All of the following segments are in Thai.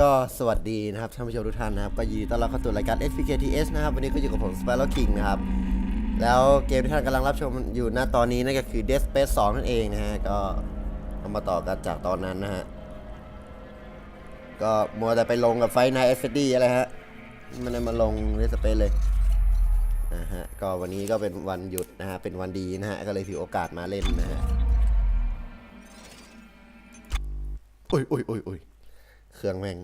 ก็สวัสดีนะครับท่านผู้ชมทุกท่านนะครับ ก็ยินดีต้อนรับเข้าสู่รายการ SPKTS นะครับ วันนี้ก็อยู่กับผม s p y r o King นะครับ แล้วเกมที่ท่านกำลังรับชมอยู่ณตอนนี้นั่นก็คือ Dead Space 2 นั่นเองนะฮะ ก็เอามาต่อกันจากตอนนั้นนะฮะ ก็มัวแต่ไปลงกับไฟนายเอสดีอะไรฮะไม่ได้มาลง Dead Space เลยนะฮะ ก็วันนี้ก็เป็นวันหยุดนะฮะ เป็นวันดีนะฮะ ก็เลยถือโอกาสมาเล่นนะฮะโอ้ยโอ้ยโอ้ยโอ้ย เครื่องแม่ง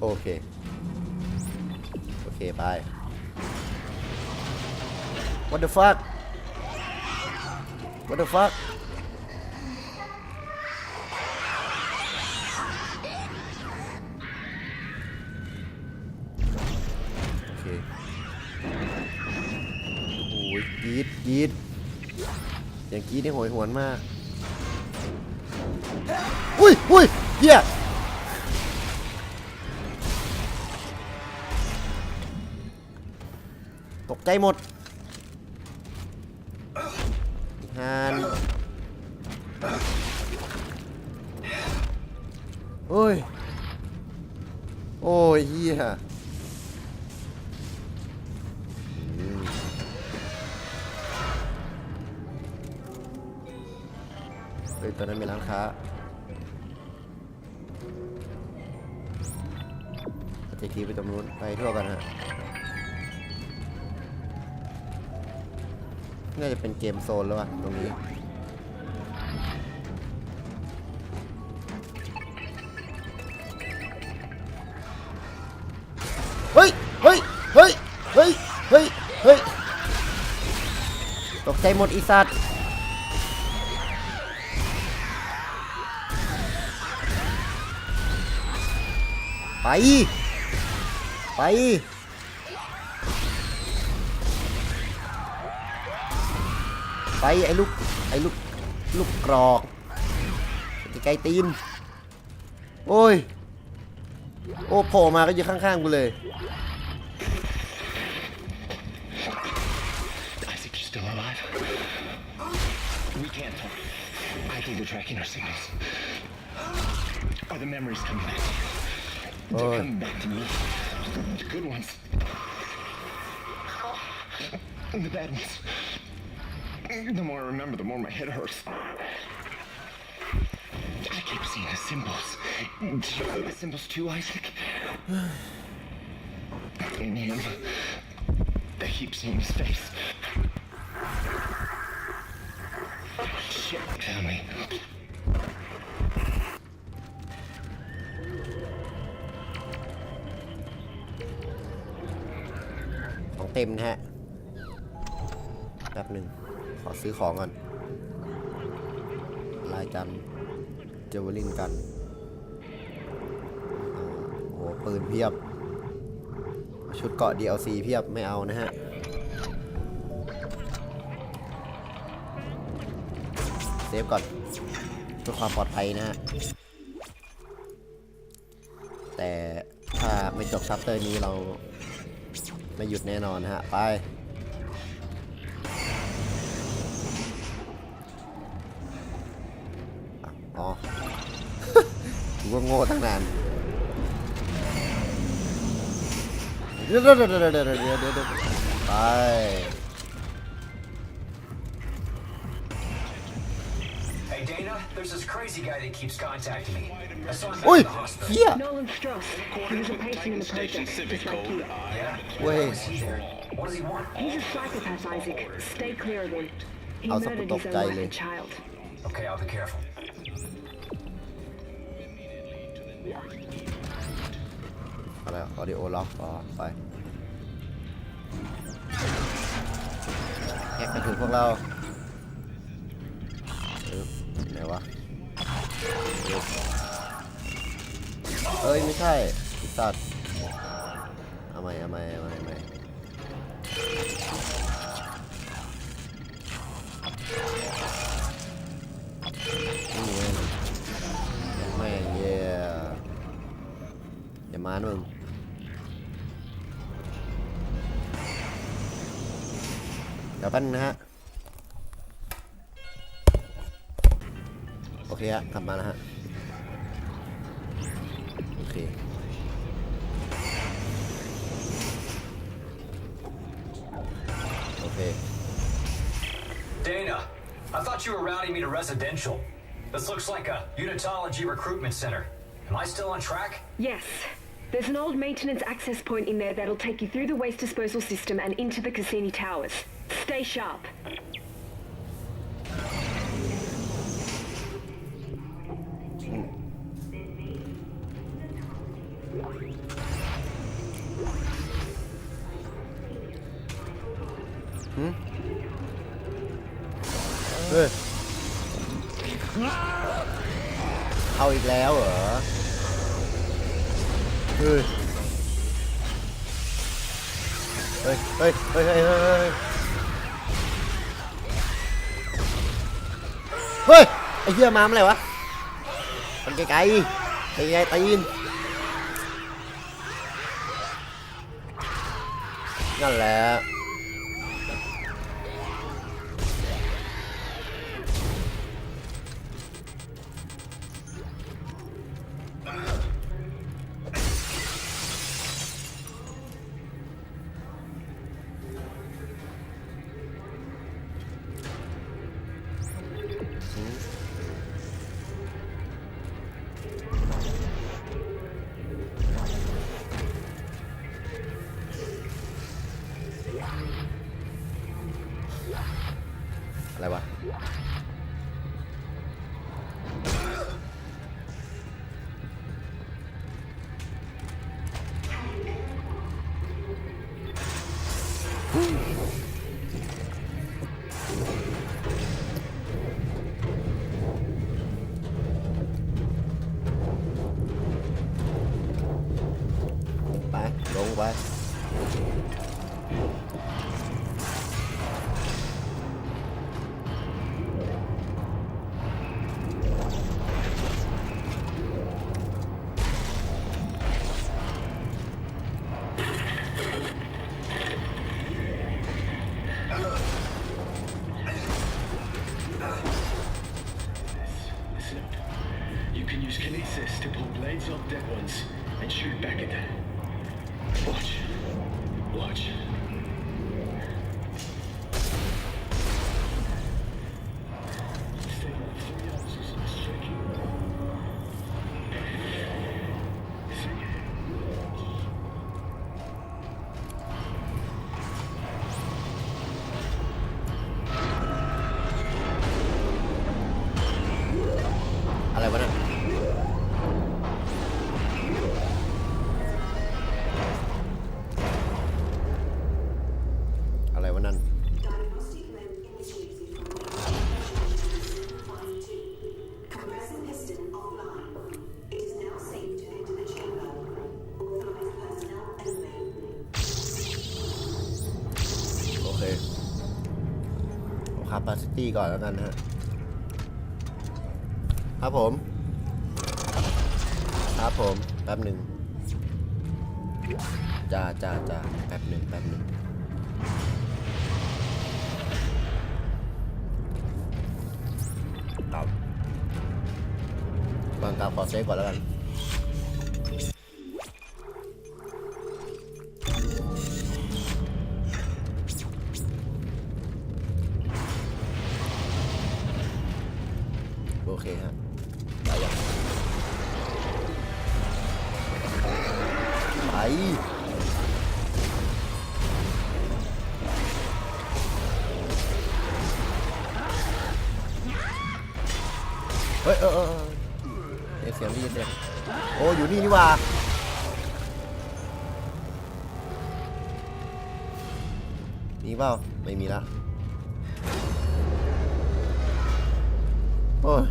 โอเค โอเค ไป What the fuck What the fuck กรีดอย่างกรีดนี่โหยหวนมาก อุ้ยอุ้ยเหี้ยตกใจหมดฮานโอ้ย โอ้ยเฮีย ตอนนั้นมีร้านค้าเจ๊คีไปตรงนู้นไปทั่วกันฮะน่าจะเป็นเกมโซนแล้ววะตรงนี้เฮ้ยเฮ้ยเฮ้ยเฮ้ยเฮ้ยเฮ้ยตกใจหมดอีสัตว์ ไป ไป ไปไอ้ลูก ไอ้ลูก ลูกกรอกไกลตีน โอ้ย โอ้โผล่มาก็อยู่ข้างๆกูเลย they're memories coming back? To me. The good ones. And the bad ones. The more I remember, the more my head hurts. I keep seeing the symbols. The symbols too, Isaac? In him. I keep seeing his face. Shit, found เต็มนะฮะแป๊บหนึ่งขอซื้อของก่อนลายกันเจวลินกันโอ้โหปืนเพียบ ชุดเกาะ DLC เพียบไม่เอานะฮะเซฟก่อนเพื่อความปลอดภัยนะฮะ แต่ถ้าไม่จบชัปเตอร์นี้เรา ไม่หยุดแน่นอนฮะ ไป อ๋อกูก็โง่ตั้งนานเดี๋ยวเดี๋ยวเดี๋ยวเดี๋ยวไป there's this crazy guy that keeps contacting me. I saw him back อุ้ย at the hospital. เฮีย Nolan Strauss. He was a patient in the project, just like you. Yeah? Wait. Why was he there? What does he want? He's a psychopath, Isaac. Stay clear of him. He I'll murdered stop his the own wife dialing. and child. Okay, I'll be careful. อะไรออดิโอล็อกอ๋อไปแฮกกระถือพวกเราเออไหนวะ เอ้ย ไม่ใช่สัตว์เอาใหม่เอาใหม่เอาใหม่เอาใหม่นี่ไงแม่งเย่อย่ามาหนะมึงดี๋ยวแป๊บนึงนะฮะ โอเคฮะกลับมานะฮะ routing me to residential. This looks like a unitology recruitment center. Am I still on track? Yes. There's an old maintenance access point in there that'll take you through the waste disposal system and into the Cassini Towers. Stay sharp. ยเฮ้ยเฮ้ยเฮ้ยเฮ้ยเฮ้ยเฮ้ยไอ้เหี้ยมาเมื่อไหร่วะมันไกลๆไกลๆตีนนั่นแหละ ไปลงไป เอาคาปาซิตี้ก่อนแล้วกันนะฮะครับผม ครับผม แป๊บหนึ่งจ้าจ้าจ้าแป๊บหนึ่งแป๊บหนึ่งครับบางกาขอเซฟก่อนแล้วกัน นี่ว่ามีเปล่าไม่มีละโอ้ย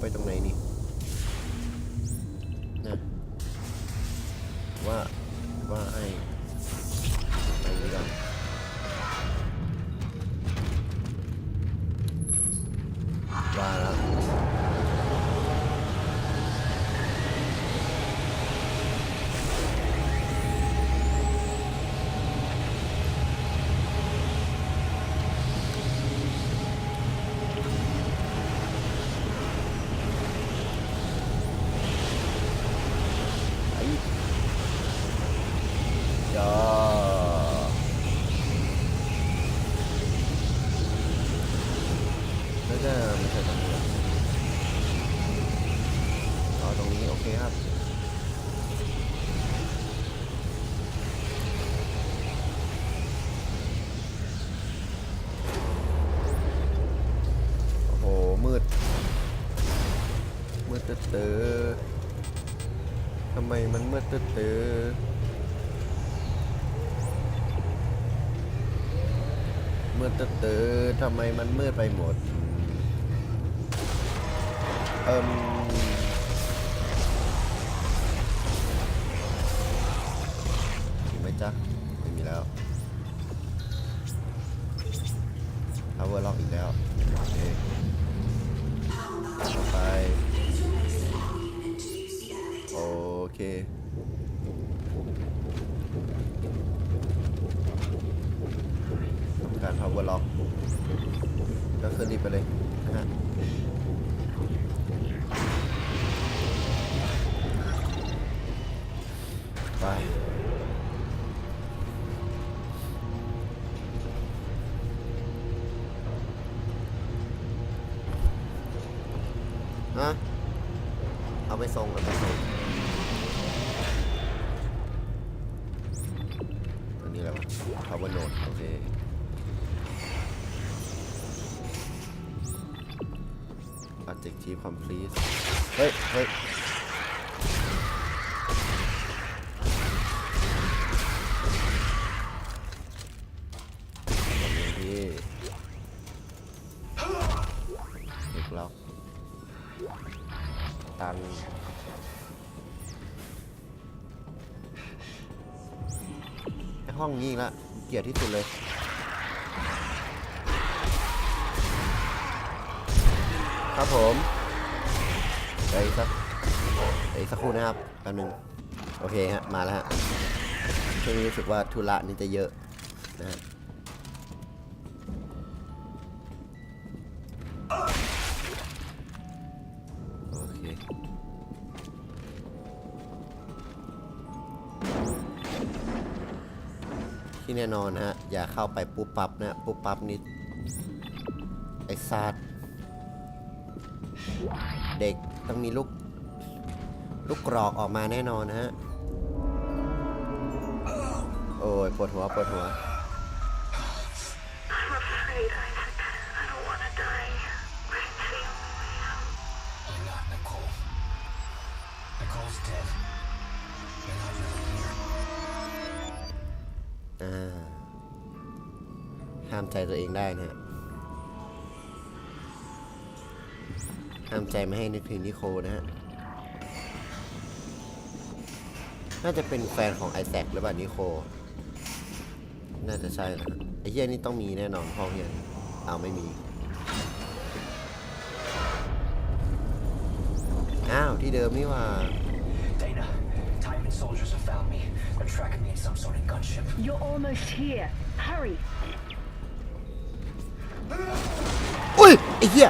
ไปตรงไหนนี่ มันมืดตื้อๆมืดตื้อๆทำไมมันมืดไปหมด เอิมมีไหมจ๊ะไม่มีแล้ว power lock อีกแล้วโอเค เคการ power lock ก็ขึ้นรีบไปเลยนะฮะไปฮะเอาไปส่งเอ แบบนี้พี่เด็กล็อกตันห้องนี้ละเกลียดที่สุดเลยครับผมเดี๋ยวอีกสักเดี๋ยวอีกสักครู่นะครับแป๊บนึง โอเคฮะ มาแล้วฮะช่วงนี้รู้สึกว่าธุระนี่จะเยอะนะฮะ อเคที่แน่นอนฮะ อย่าเข้าไปปุ๊บปั๊บนะปุ๊บปั๊บนี่ไอ้ซาดเด็กต้องมีลูก ลูกกรอกออกมาแน่นอนนะฮะ โอ้ยปวดหัวปวดหัว ห้ามใจตัวเองได้นะฮะห้ามใจไม่ให้นึกถึงนิโคนะฮะ น่าจะเป็นแฟนของไอแซคหรือเปล่านิโค น่าจะใช่นะฮะไอเฮียนี่ต้องมีแน่นอนห้องเฮียเอาไม่มี อ้าว ที่เดิมนี่ว่า me. They're tracking me in some sort of gunship. You're almost here. Hurry. อุ้ย ไอ้เหี้ย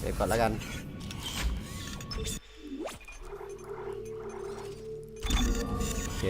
เก็บก่อนแล้วกันโอเค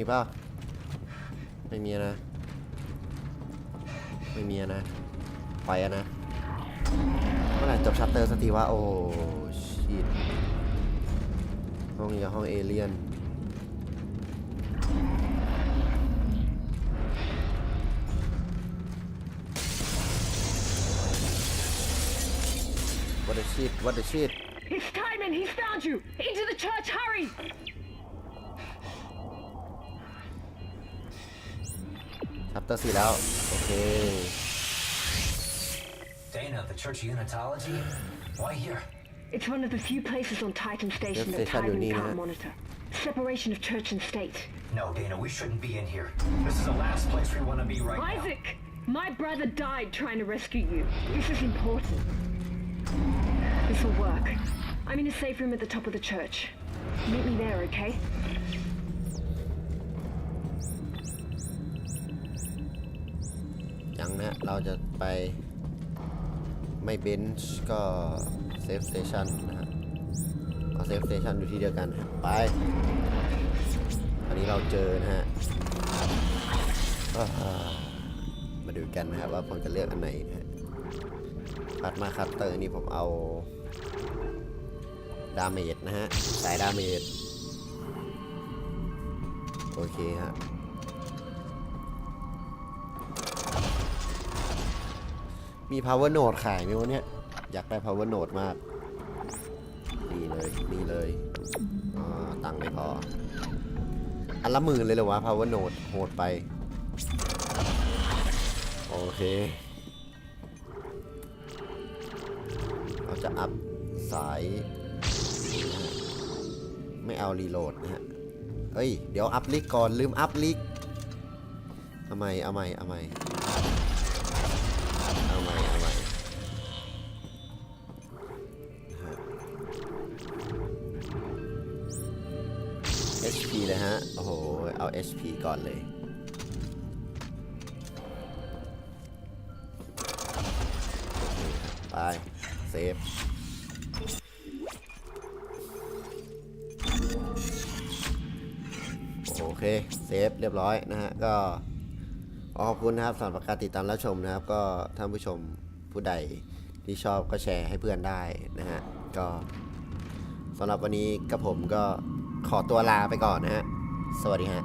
มีป่าไม่มีนะ ไม่มีนะ ไปอะนะเมื่อไหร่จบชัปเตอร์สักทีว่า โอ้ชิตห้องนี้ห้องเอเลียน What the shit What the shit It's Timon! He's found you! Into the church, hurry! chapter 4แล้ว โอเค Dana, the Church of Unitology? Why here? It's one of the few places on Titan Station Yes, that they shall Titan need can't it. monitor. Separation of church and state. No, Dana, we shouldn't be in here. This is the last place we want to be right now. Isaac! My brother died trying to rescue you. This is important. This will work. I'm in a safe room at the top of the church. Meet me there, okay? นะ เราจะไปไม่เบนช์ก็เซฟสเตชันนะฮะเอาเซฟสเตชันอยู่ที่เดียวกันไปอันนี้เราเจอนะฮะมาดูกันนะครับว่าผมจะเลือกอันไหนนะฮะคัดมาคัตเตอร์นี่ผมเอาดาเมจนะฮะสายดาเมจโอเคฮะ มี power node ขายไหมวะเนี่ย อยากได้ power node มาก นี่เลย นี่เลยอ่าตังค์ไม่พอ อันละหมื่นเลยเหรอวะ power node โหดไป โอเค เราจะอัพสาย ไม่เอารีโหลดนะฮะเฮ้ย เดี๋ยวอัพลิกก่อนลืมอัพลิกเอาใหม่เอาใหม่เอาใหม่ HP เลยฮะ โอ้โห เอา HP ก่อนเลย ไป เซฟ โอเค เซฟ เรียบร้อยนะฮะ ก็ขอบคุณนะครับสำหรับการติดตามรับชมนะครับ ก็ท่านผู้ชมผู้ใดที่ชอบก็แชร์ให้เพื่อนได้นะฮะ ก็สำหรับวันนี้กับผมก็ ขอตัวลาไปก่อนนะฮะ สวัสดีฮะ